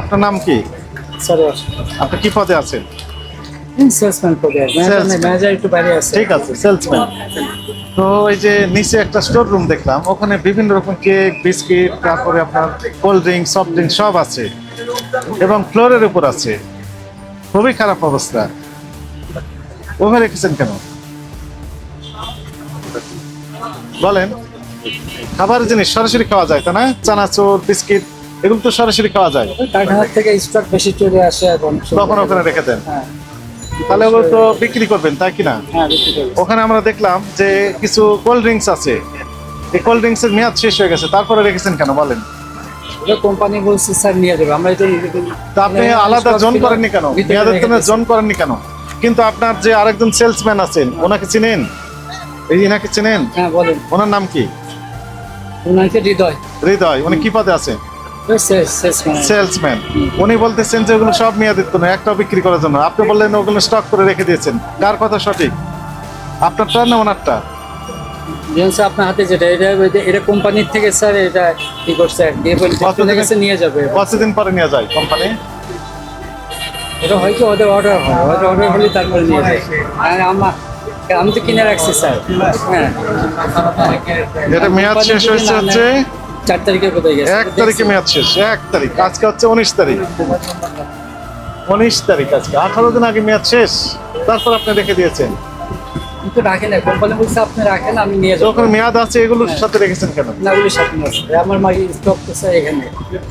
আপনার নাম কি? আপনি কি পদে আছেন? সেলসম্যান পদে Salesman. ম্যানেজার একটু বাইরে আছে। ঠিক আছে সেলসম্যান তো এই যে নিচে একটা স্টোর রুম দেখলাম ওখানে বিভিন্ন রকম কেক বিস্কিট তারপরে আপনার কোল্ড ড্রিঙ্ক সফট ড্রিঙ্ক সব আছে। এবং ফ্লোরের উপর আছে। খুবই খারাপ অবস্থা। ওভাবে রেখেছেন কেন? বলেন। খাবার জিনিস সরাসরি খাওয়া যায় তাই না? চানাচুর বিস্কিট এগুলো তো সরাসরি খাওয়া যায়। কারখানা থেকে স্টক বেশি চলে আসে এখন। তখন ওখানে রেখে দেন। হ্যাঁ। তাহলে ওগুলো তো বিক্রি করবেন তাই কিনা? হ্যাঁ। ওখানে আমরা দেখলাম যে কিছু কোল্ড ড্রিঙ্কস আছে। এই কোল্ড মেয়াদ শেষ হয়ে গেছে তারপরে রেখেছেন কেন বলেন? কোম্পানি বলছে স্যার নিয়ে যাবে। আমরা এটা আপনি আলাদা জোন করেননি কেন? মেয়াদের জন্য জোন করেননি কেন? কিন্তু আপনার যে আরেকজন সেলসম্যান আছেন ওনাকে চিনেন? এই ইনাকে চিনেন? হ্যাঁ বলেন। ওনার নাম কি? ওনাকে হৃদয়। হৃদয় উনি কি পদে আছেন সেলসম্যান উনি বলতেছেন যে ওগুলো সব মেয়াদের জন্য একটাও বিক্রি করার জন্য। আপনি বললেন ওগুলো স্টক করে রেখে দিয়েছেন। কার কথা সঠিক? আপনারটা না ওনারটা? আপনার হাতে যেটা এটা এটা কোম্পানির থেকে স্যার এটা কি করছে কত কাছে নিয়ে যাবে। কতদিন পরে নিয়ে যায় কোম্পানি? এটা হয়তো ওদের অর্ডার হয়। ওদের অর্ডার হলে তারপরে নিয়ে যায়। আর আমার আমি তো কিনে রাখছি স্যার হ্যাঁ। এটা মেয়াদ শেষ হয়েছে হচ্ছে চার তারিখে কোথায় গেছে? এক তারিখে মেয়াদ শেষ এক তারিখ। আজকে হচ্ছে উনিশ তারিখ। উনিশ তারিখ আজকে। আঠারো দিন আগে মেয়াদ শেষ। তারপর আপনি রেখে দিয়েছেন। কিন্তু রাখেন না কোম্পানি বলছে আপনি রাখেন আমি নিয়ে যাব। যখন মেয়াদ আছে এগুলোর সাথে রেখেছেন কেন? না ওগুলো সাথে আছে আমার মাই স্টক তো স্যার এখানে।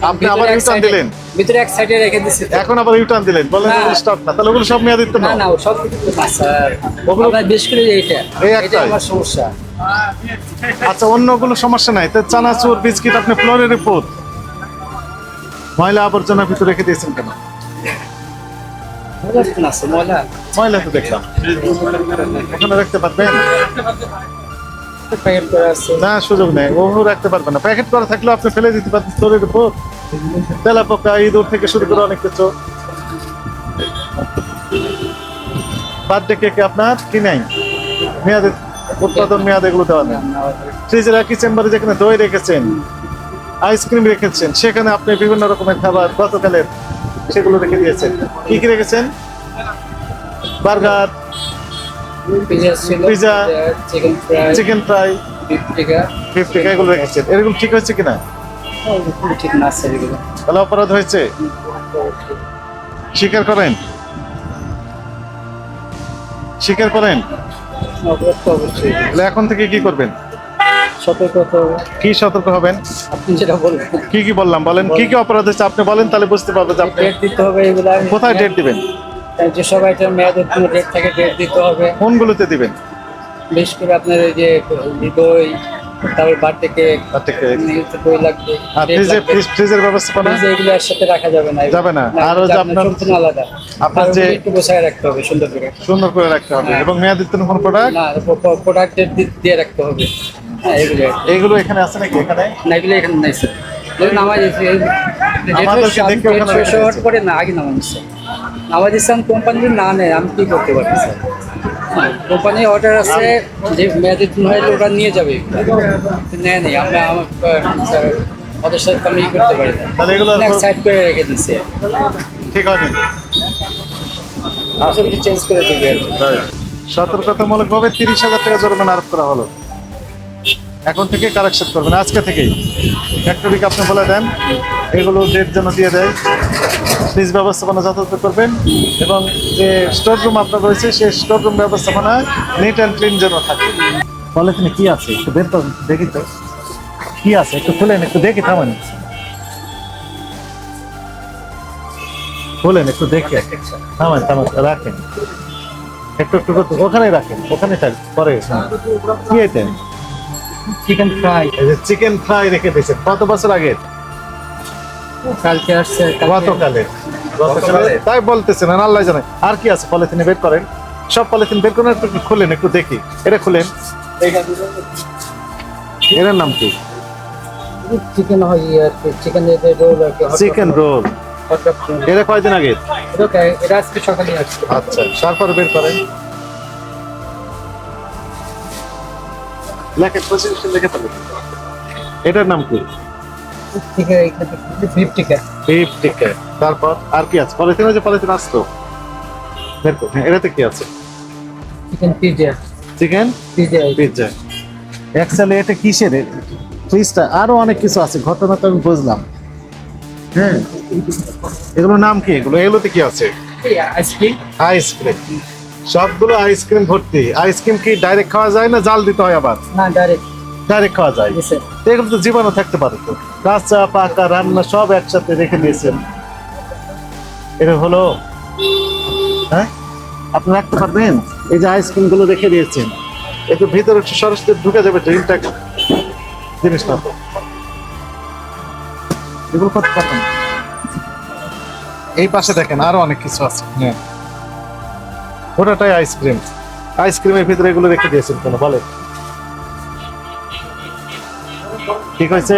আপনি আবার এক রিটার্ন দিলেন। ভিতরে এক সাইডে রেখে দিচ্ছি তো। এখন আবার রিটার্ন দিলেন। বলেন না। এগুলো স্টক না। তাহলে ওগুলো সব মেয়াদিত না না না সব কিছু না স্যার। ওগুলো- বেশ করে এইটা। এই এটা আমার সমস্যা। আচ্ছা অন্যগুলো সমস্যা নাই। তো চানাচুর, বিস্কিট, আপনি ফ্লোরের উপর। ময়লা আবর্জনা ভিতরে রেখে দিয়েছেন কেন? ময়লা রাখতে পারবেন? না, সুযোগ নেই। ওহু রাখতে পারবেন না। প্যাকেট করা আপনি ফেলে দিতে পারবেন উপর। ইঁদুর থেকে শুরু করে অনেক কিছু। বার্থডে কেকে আপনার? কি নাই? মেয়াদে উৎপাদন মেয়াদ এগুলো দেওয়া নেই। ফ্রিজের একই চেম্বারে যেখানে দই রেখেছেন আইসক্রিম রেখেছেন সেখানে আপনি বিভিন্ন রকমের খাবার গতকালের সেগুলো রেখে দিয়েছেন। কি কি রেখেছেন? Burger pizza chicken fry chicken fry beef tikka এগুলো রেখেছেন। এরকম ঠিক হয়েছে কিনা? তাহলে অপরাধ হয়েছে? স্বীকার করেন? স্বীকার করেন? অবরোধ তো অবশ্যই। তাহলে এখন থেকে কি করবেন? সতর্ক তো কি সতর্ক হবেন? আপনি যেটা বলবেন কি কি বললাম? বলেন কি কি অপরাধ হয়েছে আপনি বলেন তাহলে বুঝতে পারব যে আপনি ডেট দিতে হবে এগুলো। আমি- কোথায় ডেট দিবেন? যে সব আইটেম মেয়াদের কোনো ডেট থাকে ডেট দিতে হবে। কোনগুলোতে দিবেন? বিশেষ করে আপনার এই যে দই তারপর বার্থডে কেক তার থেকে দই লাগবে date ফ্রিজে ফ্রিজ- ফ্রিজের ব্যবস্থাপনা ফ্রিজে এগুলো একসাথে রাখা যাবে না। যাবে না। আর যে আপনার- সম্পূর্ণ আলাদা। আপনার যে- একটু গোছায় রাখতে হবে সুন্দর করে। সুন্দর করে রাখতে হবে। এবং মেয়াদিত্ব কোন প্রোডাক্ট না প্রোডাক্ট দিয়ে রাখতে হবে। হ্যাঁ এগুলো এইগুলো এখানে আছে নাকি এখানে? না এগুলো এখানে নাই স্যার। নামাজ হওয়ার। পরে না আগে নামাজ নামাজ ইসলাম কোম্পানি না নেয় আমি কি করতে পারি স্যার? কোম্পানি অর্ডার আছে যে মেয়াদের দিন হলে ওরা নিয়ে যাবে। নেয় নেই আমরা আমার ওদের সাথে আমি ই করতে পারি না। তাহলে এগুলো এক সাইড করে রেখে দিচ্ছে ঠিক আছে। আসলে চেঞ্জ করে দিবে আর কি। সতর্কতামূলক ভাবে তিরিশ হাজার টাকা জরিমানা আরোপ করা হলো। এখন থেকে কারেকশন করবেন আজকে থেকেই। ফ্যাক্টরিকে আপনি বলে দেন এগুলো ডেট যেন দিয়ে দেয়। ফ্রিজ ব্যবস্থাপনা যথাযথ করবেন এবং যে স্টোর রুম আপনার রয়েছে সেই স্টোর রুম ব্যবস্থাপনা নিট অ্যান্ড ক্লিন যেন থাকে। পলিথিনে কি আছে? একটু বের করুন দেখি তো। কি আছে? একটু খুলেন একটু দেখি থামেন। খুলেন একটু দেখে। থামেন থামেন রাখেন। একটু একটু ওখানে রাখেন ওখানে থাক পরে। কি এটা চিকেন ফ্রাই চিকেন ফ্রাই রেখে দিয়েছেন কত বছর আগে কালকে আসছে গতকালে। তাই বলতেছেন আল্লাহ জানে। আর কি আছে পলিথিনে বের করেন? সব পলিথিন বের করেন একটু খুলেন একটু দেখি। এটা খুলেন। এর নাম কি? চিকেন হয় আর কি চিকেন রোল আর কি চিকেন রোল এটা কয়দিন আগে? এটা এটা আজকে সকালে আসছে আচ্ছা তারপরে বের করেন। লেখেন প্রেসিডেন্ট লেখে ফেলেন এটার নাম কি? এখানে তারপর আর কি আছে? পলিথিন যে পলিথিন আসতো বের। হ্যাঁ, এটাতে কি আছে? Chicken pizza chicken pizza actually এটা কিসের? ফ্রিজটা আরও অনেক কিছু আছে ঘটনা তো আমি বুঝলাম। হ্যাঁ। এগুলোর নাম কি এগুলো? এগুলোতে কি আছে? আইসক্রিম আইসক্রিম সবগুলো আইসক্রিম ভর্তি। আইসক্রিম কি ডাইরেক্ট খাওয়া যায় না? জাল দিতে হয় আবার? না ডাইরেক্ট ডাইরেক্ট খাওয়া যায়। দিছে তো এগুলো তো জীবাণু থাকতে পারে তো। কাঁচা পাকা রান্না সব একসাথে রেখে দিয়েছেন। এটা হলো হ্যাঁ? আপনি রাখতে পারবেন? এই যে আইসক্রিমগুলো রেখে দিয়েছেন। একটু ভিতরে একটু সরাসরি ঢুকে যাবে ড্রিমটা জিনিসটা তো। এগুলো করতে পারবেন? এই পাশে দেখেন আরও অনেক কিছু আছে। হ্যাঁ। ওটাটাই আইসক্রিম আইসক্রিমের ভিতরে এগুলো রেখে দিয়েছেন কেন বলেন। ঠিক হয়েছে?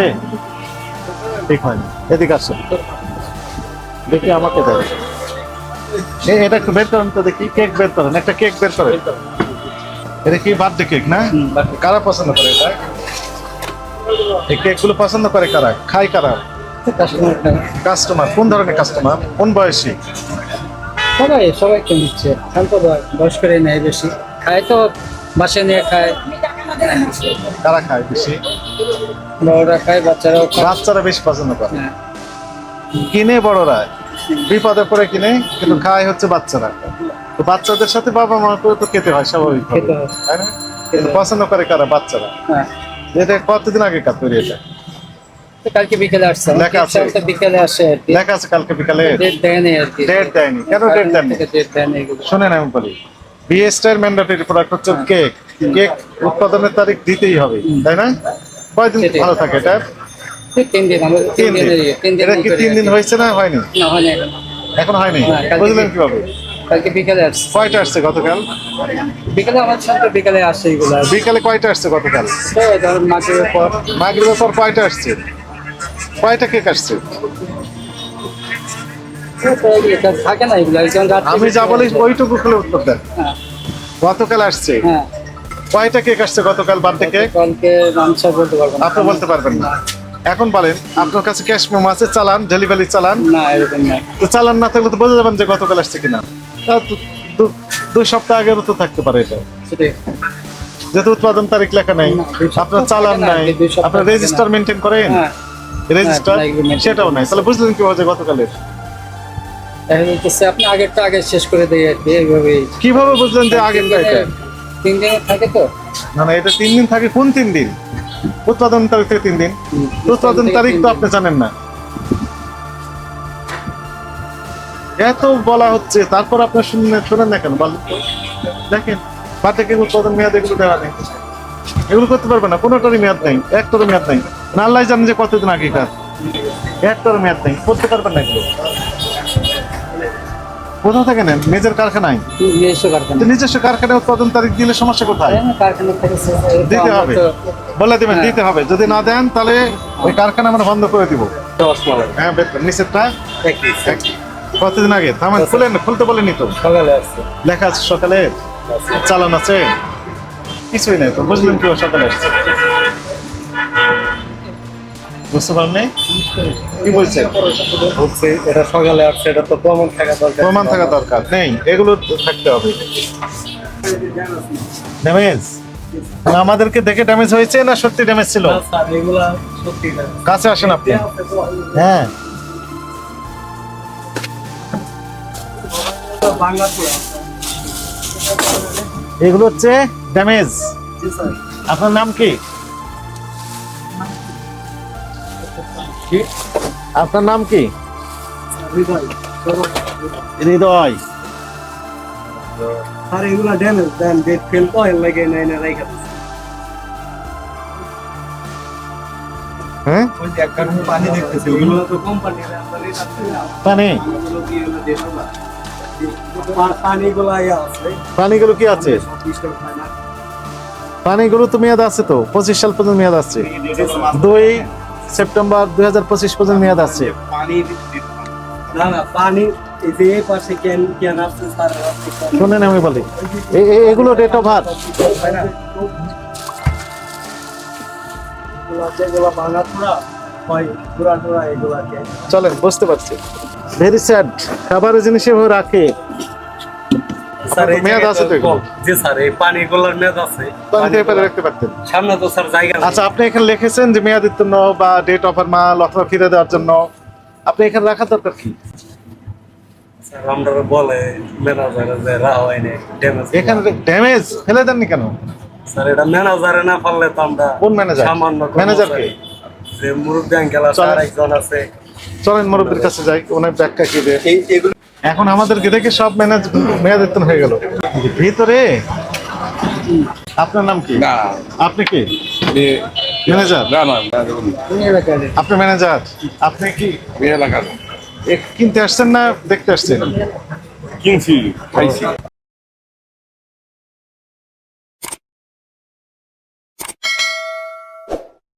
ঠিক হয়নি। এদিকে আসুন দেখি আমাকে দেয় এটা একটু বের করেন তো দেখি। কেক বের করেন একটা কেক বের করেন। এটা কি বার্থডে কেক না? কারা পছন্দ করে এটা? এই কেকগুলো পছন্দ করে কারা? খায় কারা? কাস্টমার কাস্টমার কোন ধরনের কাস্টমার কোন বয়সী? সবাই সবাই তো নিচ্ছে শান্ত বয়স করে নেয় বেশি। খায় তো বাসে নিয়ে খায়। কারা খায় বেশি? বড়রা খায় বাচ্চারাও বাচ্চারা বেশি পছন্দ করে। হ্যাঁ। কিনে বড়রা বিপদে পড়ে কিনে কিন্তু খায় হচ্ছে বাচ্চারা। তো বাচ্চাদের সাথে বাবা মা করে তো খেতে হয় স্বাভাবিক হয়। তাই না? পছন্দ করে কারা? বাচ্চারা। হ্যাঁ। এটা কতদিন আগে কাজ তৈরি এটা? কালকে বিকেলে আসছে। লেখা আছে। বিকেলে আসে লেখা আছে কালকে বিকালে। ডেট দেয়নি আর কি। ডেট দেয়নি। কেন ডেট দেয়নি ডেট দেয়নি এগুলো। শোনেন আমি বলি। বিএসটার ম্যান্ডেটরি প্রোডাক্ট হচ্ছে কেক কেক উৎপাদনের তারিখ দিতেই হবে তাই না? কয়দিন। ভালো থাকে এটা? তিন দিন তিন দিন তিন দিন এটা কি তিন দিন হয়েছে না হয়নি? না হয় না এখন। হয়নি? হ্যাঁ, বুঝলেন কীভাবে? কালকে বিকেলে আসছে। কয়টা আসছে গতকাল? বিকেলে আমার সাথে বিকেলে আসছে এগুলো। আর বিকালে কয়টা আসছে গতকাল? পর। মাগরিবের পর কয়টা আসছে? কয়টা কেক আসছে? থাকে না এগুলো আমি যা বলি ওইটুকু খুলে উত্তর দেন। হ্যাঁ। গতকাল আসছে। হ্যাঁ। কয়টা কেক আসছে গতকাল বার্থডে কেক কালকে আনসার বলতে পারব না। আপনি বলতে পারবেন না। এখন বলেন আপনার কাছে ক্যাশ মেমো আছে চালান ডেলিভারি চালান? না এরকম না। তো চালান না থাকলে তো বোঝা যাবেন যে গতকাল আসছে কিনা। দুই সপ্তাহ আগেরও তো থাকতে পারে এটা। সেটাই। যেহেতু উৎপাদন তারিখ লেখা নাই আপনার চালান নাই। আপনার রেজিস্টার মেনটেন করেন। হ্যাঁ। রেজিস্টার হ্যাঁ, maintain সেটাও নাই। তাহলে বুঝলেন কি যে গতকালের? আপনি আগেরটা আগে শেষ করে দেয় আর কি এইভাবেই। কীভাবে বুঝলেন যে আগের এটা? তিন দিনে থাকে তো? না না এটা তিন দিন থাকে কোন তিন দিন? উৎপাদন তারিখ থেকে তিন দিন। উৎপাদন তারিখ তো আপনি জানেন না। এত বলা হচ্ছে তারপর আপনার শুনলেন শোনেন না কেন বলেন? দেখেন পাটেকে উৎপাদন মেয়াদ এগুলো দেওয়া নেই এগুলো করতে পারবে না কোনোটারই মেয়াদ নেই একটারও মেয়াদ নেই। না আল্লাহ জানেন যে কতদিন আগে কাজ একটারও মেয়াদ নেই করতে পারবেন না এগুলো। কোথাও থেকে নেন? নিজের কারখানায়? নিজস্ব কারখানা। নিজস্ব কারখানায় উৎপাদন তারিখ দিলে সমস্যা কোথায়? হ্যাঁ, কারখানা থেকে দিতে হবে। বলে দেবেন হ্যাঁ। দিতে হবে। যদি না দেন তাহলে ওই কারখানা আমরা বন্ধ করে দিব। হ্যাঁ। নিচেরটা কতদিন আগে? থামেন খুলেন খুলতে বলেনি তো। সকালে লেখা আছে সকালে? চালান আছে? কিছুই নেই তো বুঝলেন কি ও সকালে আসছে? বুঝতে পারেননি কি বলছে বলছি এটা সকালে আসছে এটা তো প্রমাণ থাকা দরকার। প্রমাণ থাকা দরকার। নেই এগুলো থাকতে হবে। ড্যামেজ আমাদেরকে দেখে ড্যামেজ হয়েছে না সত্যি ড্যামেজ ছিল? না, স্যার এগুলা সত্যি না কাছে আসেন আপনি। হ্যাঁ। এগুলো হচ্ছে ড্যামেজ আপনার নাম কি? কি? আপনার নাম কি? হৃদয় হৃদয়। এগুলা ড্যামেজ দেন ডেট ফেল পয়েন্ট লাগে নাই না রাইখা হ্যাঁ? ওই যে পানি দেখতেছি ওগুলো তো পানি? পানিগুলো আছে। পানিগুলো কি আছে? পানিগুলো তো মেয়াদ আছে তো পঁচিশ সাল পর্যন্ত মেয়াদ আছে। দুই সেপ্টেম্বর দুই হাজার পঁচিশ পর্যন্ত মেয়াদ আছে। না না পানি শোনেন আমি বলি। এগুলো ডেট অফ বার্থ চলেন বুঝতে পারছি। ভেরি স্যাড খাবারের জিনিস রাখে। স্যার মেয়াদ আছে তো জি স্যার এই পানিগুলোর মেয়াদ আছে। পানিতে এপারে রাখতে পারতেন সামনে তো স্যার জায়গা আচ্ছা আপনি এখানে লিখেছেন যে মেয়াদিত্তন্ন বা ডেট অফার মাল অথবা ফিরে দেওয়ার জন্য। আপনি এখানে রাখার দরকার কি? আমরা বলে ম্যানেজারে যে রা হয়নি ড্যামেজ এখানে ড্যামেজ ফেলে দেননি কেন? স্যার এটা ম্যানেজারে না পারলে তো আমরা কোন ম্যানেজার? সামান্য ম্যানেজার কে? যে মুরব্বী আঙ্কেল আছে চলেন। একজন আছে। চলেন মুরব্বীর কাছে যাই ওনার ব্যাখ্যা কি এই এগুলো এখন আমাদেরকে দেখে সব ম্যানেজ মেয়াদিত্তন হয়ে গেল। ভিতরে আপনার নাম কি? না। আপনি কি? ম্যানেজার? না না আপনি ম্যানেজার? আপনি কি? এলাকার। কিনতে আসছেন না দেখতে আসছেন? কিনছি। খাইছি।